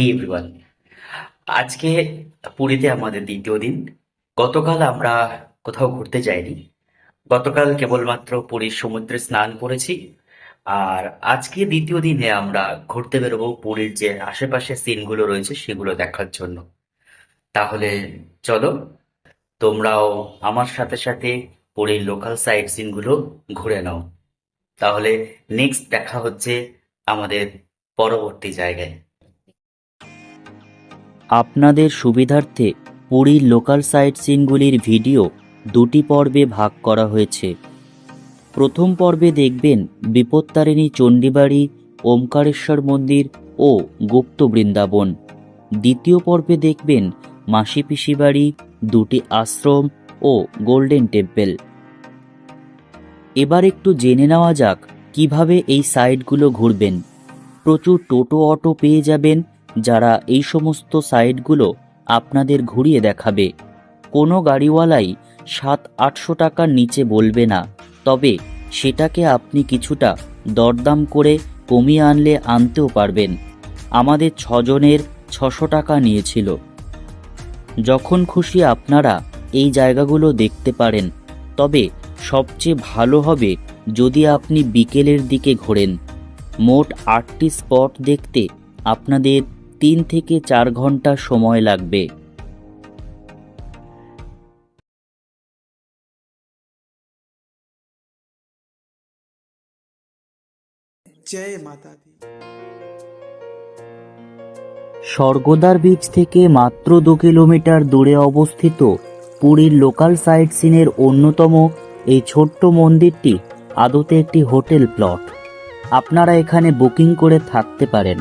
হেই আজকে পুরীতে আমাদের দ্বিতীয় দিন। গতকাল আমরা কোথাও ঘুরতে যাইনি। গতকাল কেবলমাত্র পুরীর সমুদ্রে স্নান করেছি। আর আজকে দ্বিতীয় দিনে আমরা ঘুরতে বেরোবো পুরীর যে আশেপাশে সিনগুলো রয়েছে সেগুলো দেখার জন্য। তাহলে চলো, তোমরাও আমার সাথে সাথে পুরীর লোকাল সাইট সিনগুলো ঘুরে নাও। তাহলে নেক্সট দেখা হচ্ছে আমাদের পরবর্তী জায়গায়। আপনাদের সুবিধার্থে পুরীর লোকাল সাইট সিনগুলির ভিডিও দুটি পর্বে ভাগ করা হয়েছে। প্রথম পর্বে দেখবেন বিপত্তারিণী চণ্ডীবাড়ি, ওমকারেশ্বর মন্দির ও গুপ্ত বৃন্দাবন। দ্বিতীয় পর্বে দেখবেন মাসি পিসি বাড়ি দুটি আশ্রম ও গোল্ডেন টেম্পল। এবার একটু জেনে নেওয়া যাক কীভাবে এই সাইটগুলো ঘুরবেন। প্রচুর টোটো অটো পেয়ে যাবেন যারা এই সমস্ত সাইটগুলো আপনাদের ঘুরিয়ে দেখাবে। কোনো গাড়িওয়ালাই সাত আটশো টাকার নিচে বলবে না, তবে সেটাকে আপনি কিছুটা দরদাম করে কমিয়ে আনলে আনতেও পারবেন। আমাদের ছজনের ছশো টাকা নিয়েছিল। যখন খুশি আপনারা এই জায়গাগুলো দেখতে পারেন, তবে সবচেয়ে ভালো হবে যদি আপনি বিকেলের দিকে ঘোরেন। মোট আটটি স্পট দেখতে আপনাদের তিন থেকে চার ঘণ্টা সময় লাগবে। স্বর্গদার বীচ থেকে মাত্র দু কিলোমিটার দূরে অবস্থিত পুরীর লোকাল সাইট সিনের অন্যতম এই ছোট্ট মন্দিরটি আদতে একটি হোটেল প্লট আপনারা এখানে বুকিং করে থাকতে পারেন।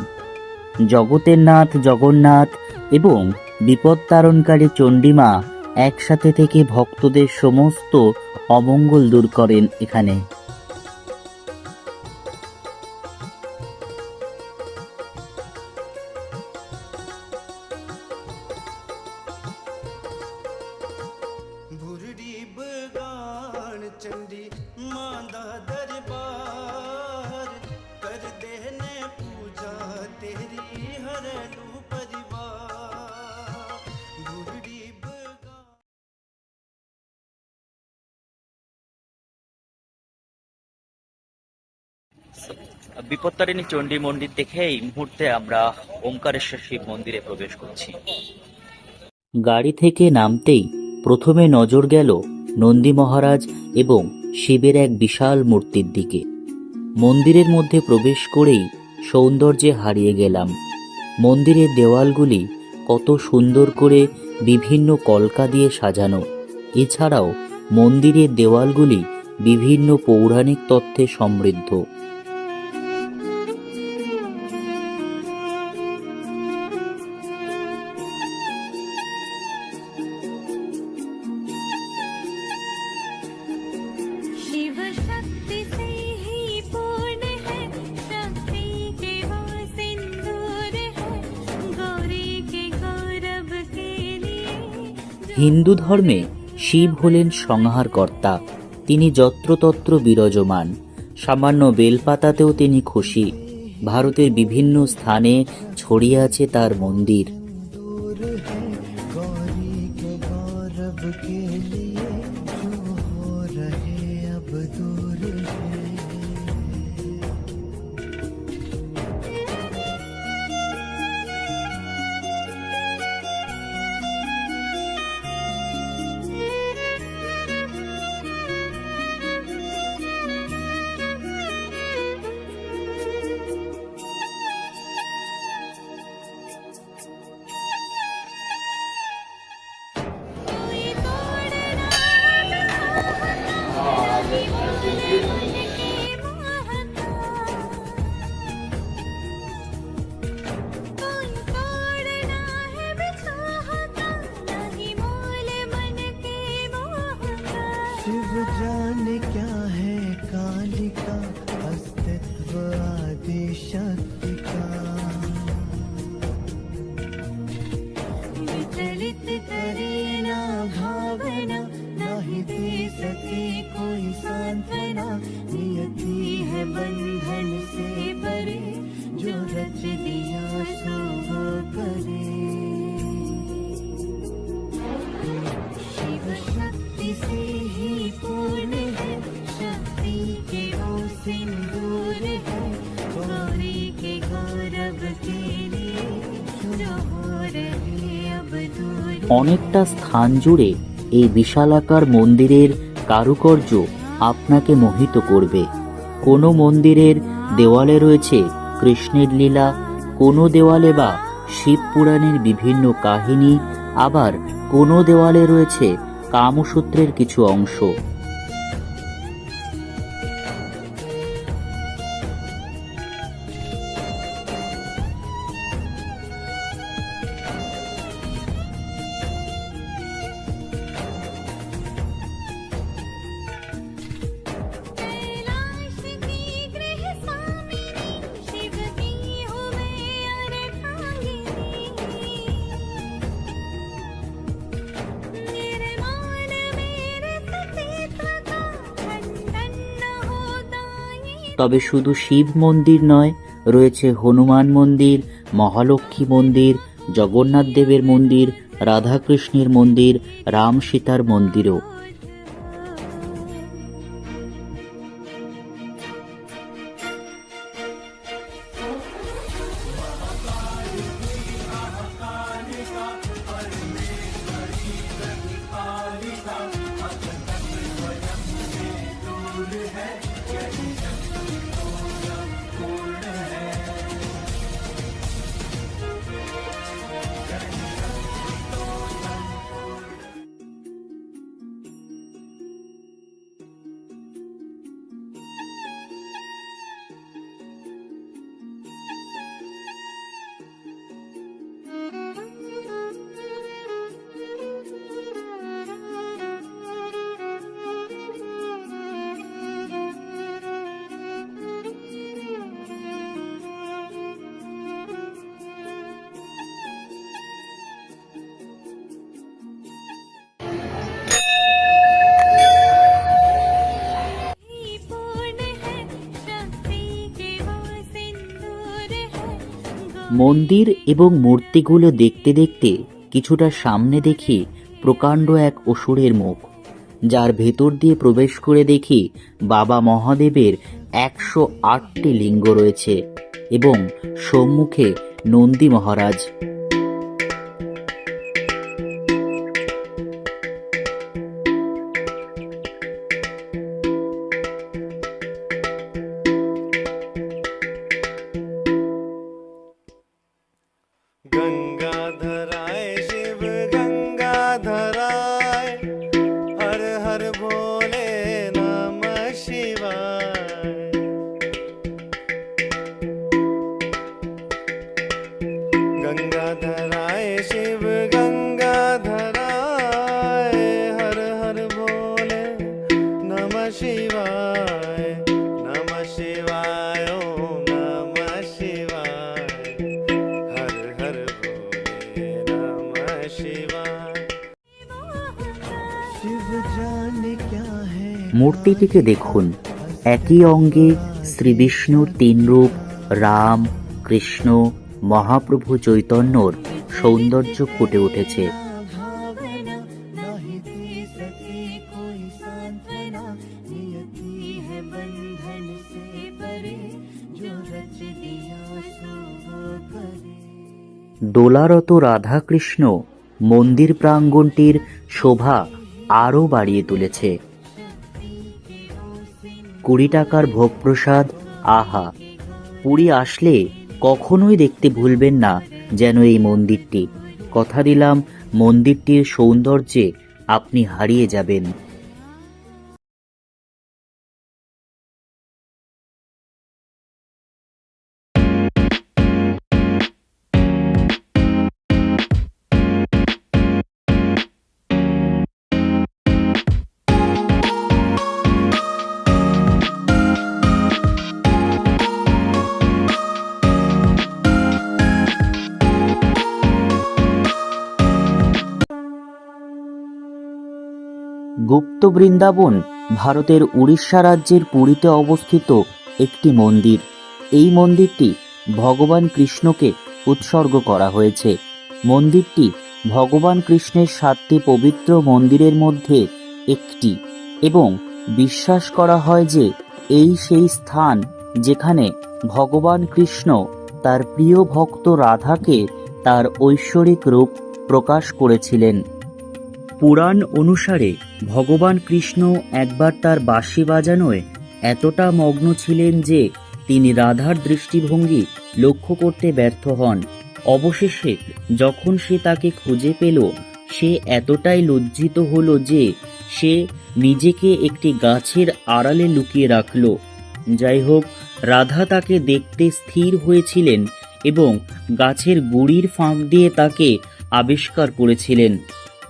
জগতের নাথ জগন্নাথ এবং বিপদতারণকারী চণ্ডীমা একসাথে থেকে ভক্তদের সমস্ত অমঙ্গল দূর করেন এখানে। বিপত্তারিণী চণ্ডী মন্দির দেখে এই মুহূর্তে আমরা ওমকারেশ্বর শিব মন্দিরে প্রবেশ করছি। গাড়ি থেকে নামতেই প্রথমে নজর গেল নন্দী মহারাজ এবং শিবের এক বিশাল মূর্তির দিকে। মন্দিরের মধ্যে প্রবেশ করেই সৌন্দর্যে হারিয়ে গেলাম। মন্দিরের দেওয়ালগুলি কত সুন্দর করে বিভিন্ন কলকা দিয়ে সাজানো। এছাড়াও মন্দিরের দেওয়ালগুলি বিভিন্ন পৌরাণিক তথ্যে সমৃদ্ধ। হিন্দু ধর্মে শিব হলেন সংহারকর্তা। তিনি যত্রতত্র বিরজমান। সামান্য বেলপাতাতেও তিনি খুশি। ভারতের বিভিন্ন স্থানে ছড়িয়ে আছে তার মন্দির। कोई सांत्वना नियति है बंधन से परे जो रच दिया सो करे शिव शक्ति से ही पूर्ण है शक्ति के वो सिंदूर है गौरी के गौरव के लिए जो हो रहे अब दूर অনেকটা স্থান জুড়ে এই বিশালাকার মন্দিরের কারুকার্য আপনাকে মোহিত করবে। কোনো মন্দিরের দেওয়ালে রয়েছে কৃষ্ণের লীলা, কোনো দেওয়ালে বা শিব পুরাণের বিভিন্ন কাহিনী, আবার কোনো দেওয়ালে রয়েছে কামসূত্রের কিছু অংশ। তবে শুধু শিব মন্দির নয়, রয়েছে হনুমান মন্দির, মহালক্ষ্মী মন্দির, জগন্নাথ দেবের মন্দির, রাধাকৃষ্ণের মন্দির, রাম সীতার মন্দিরও। মন্দির এবং মূর্তিগুলো দেখতে দেখতে কিছুটা সামনে দেখি প্রকাণ্ড এক অসুরের মুখ, যার ভেতর দিয়ে প্রবেশ করে দেখি বাবা মহাদেবের একশো আটটি লিঙ্গ রয়েছে এবং সম্মুখে নন্দী মহারাজ। মূর্তিটিকে দেখুন। একই অঙ্গে শ্রীবিষ্ণুর তিন রূপ রাম, কৃষ্ণ, মহাপ্রভু চৈতন্যর সৌন্দর্য ফুটে উঠেছে। দোলারত রাধাকৃষ্ণ মন্দির প্রাঙ্গণটির শোভা আরও বাড়িয়ে তুলেছে। কুড়ি টাকার ভোগপ্রসাদ, আহা। পুরী আসলে কখনোই দেখতে ভুলবেন না যেন এই মন্দিরটি। কথা দিলাম, মন্দিরটির সৌন্দর্যে আপনি হারিয়ে যাবেন। গুপ্ত বৃন্দাবন ভারতের উড়িষ্যা রাজ্যের পুরীতে অবস্থিত একটি মন্দির। এই মন্দিরটি ভগবান কৃষ্ণকে উৎসর্গ করা হয়েছে। মন্দিরটি ভগবান কৃষ্ণের সাতটি পবিত্র মন্দিরের মধ্যে একটি এবং বিশ্বাস করা হয় যে এই সেই স্থান যেখানে ভগবান কৃষ্ণ তার প্রিয় ভক্ত রাধাকে তার ঐশ্বরিক রূপ প্রকাশ করেছিলেন। পুরাণ অনুসারে ভগবান কৃষ্ণ একবার তার বাঁশি বাজানোয় এতটা মগ্ন ছিলেন যে তিনি রাধার দৃষ্টিভঙ্গি লক্ষ্য করতে ব্যর্থ হন। অবশেষে যখন সে তাকে খুঁজে পেল, সে এতটাই লজ্জিত হলো যে সে নিজেকে একটি গাছের আড়ালে লুকিয়ে রাখল। যাই হোক, রাধা তাকে দেখতে স্থির হয়েছিলেন এবং গাছের গুড়ির ফাঁক দিয়ে তাকে আবিষ্কার করেছিলেন।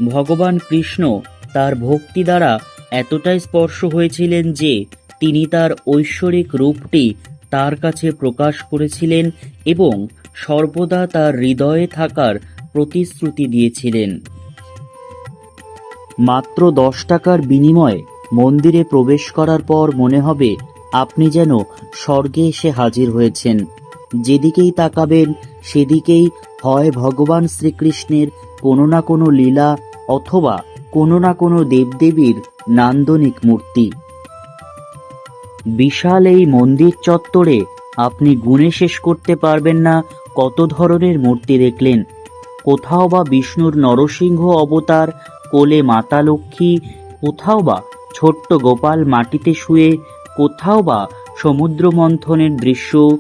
ভগবান কৃষ্ণ তার ভক্তি দ্বারা এতটাই স্পর্শ হয়েছিলেন যে তিনি তার ঐশ্বরিক রূপটি তার কাছে প্রকাশ করেছিলেন এবং সর্বদা তার হৃদয়ে থাকার প্রতিশ্রুতি দিয়েছিলেন। মাত্র দশ টাকার বিনিময়ে মন্দিরে প্রবেশ করার পর মনে হবে আপনি যেন স্বর্গে এসে হাজির হয়েছেন। যেদিকেই তাকাবেন, সেদিকেই হয় ভগবান শ্রীকৃষ্ণের কোনো না কোনো লীলা অথবা কোনো না কোনো দেবদেবীর নান্দনিক মূর্তি। বিশাল এই মন্দির চত্বরে আপনি গুণে শেষ করতে পারবেন না কত ধরনের মূর্তি দেখলেন। কোথাও বা বিষ্ণুর নরসিংহ অবতার, কোলে মাতা লক্ষ্মী, কোথাও বা ছোট্ট গোপাল মাটিতে শুয়ে, কোথাও বা সমুদ্র মন্থনের দৃশ্য।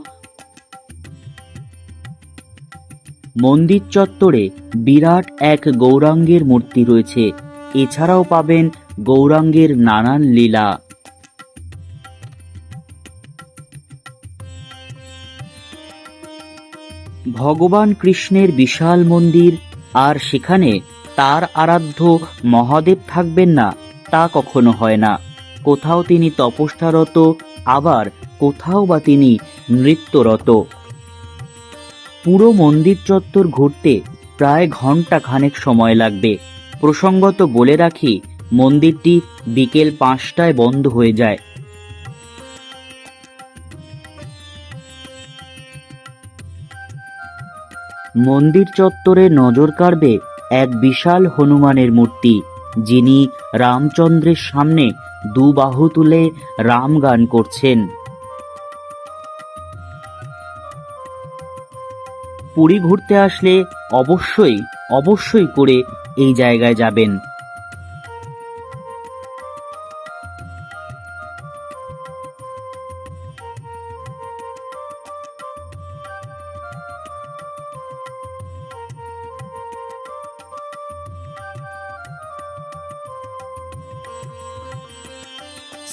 মন্দির চত্বরে বিরাট এক গৌরাঙ্গের মূর্তি রয়েছে। এছাড়াও পাবেন গৌরাঙ্গের নানান লীলা। ভগবান কৃষ্ণের বিশাল মন্দির, আর সেখানে তার আরাধ্য মহাদেব থাকবেন না, তা কখনো হয় না। কোথাও তিনি তপস্যারত, আবার কোথাও বা তিনি নৃত্যরত। পুরো মন্দির চত্বর ঘুরতে প্রায় ঘণ্টা খানেক সময় লাগবে। প্রসঙ্গত বলে রাখি, মন্দিরটি বিকেল পাঁচটায় বন্ধ হয়ে যায়। মন্দির চত্বরে নজর কাড়বে এক বিশাল হনুমানের মূর্তি, যিনি রামচন্দ্রের সামনে দু বাহু তুলে রাম গান করছেন। পুরী ঘুরতে আসলে অবশ্যই অবশ্যই করে এই জায়গায় যাবেন।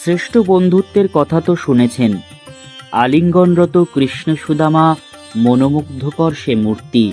শ্রেষ্ঠ বন্ধুত্বের কথা তো শুনেছেন। আলিঙ্গনরত কৃষ্ণ সুদামা মনোমুগ্ধকর সে মূর্তি।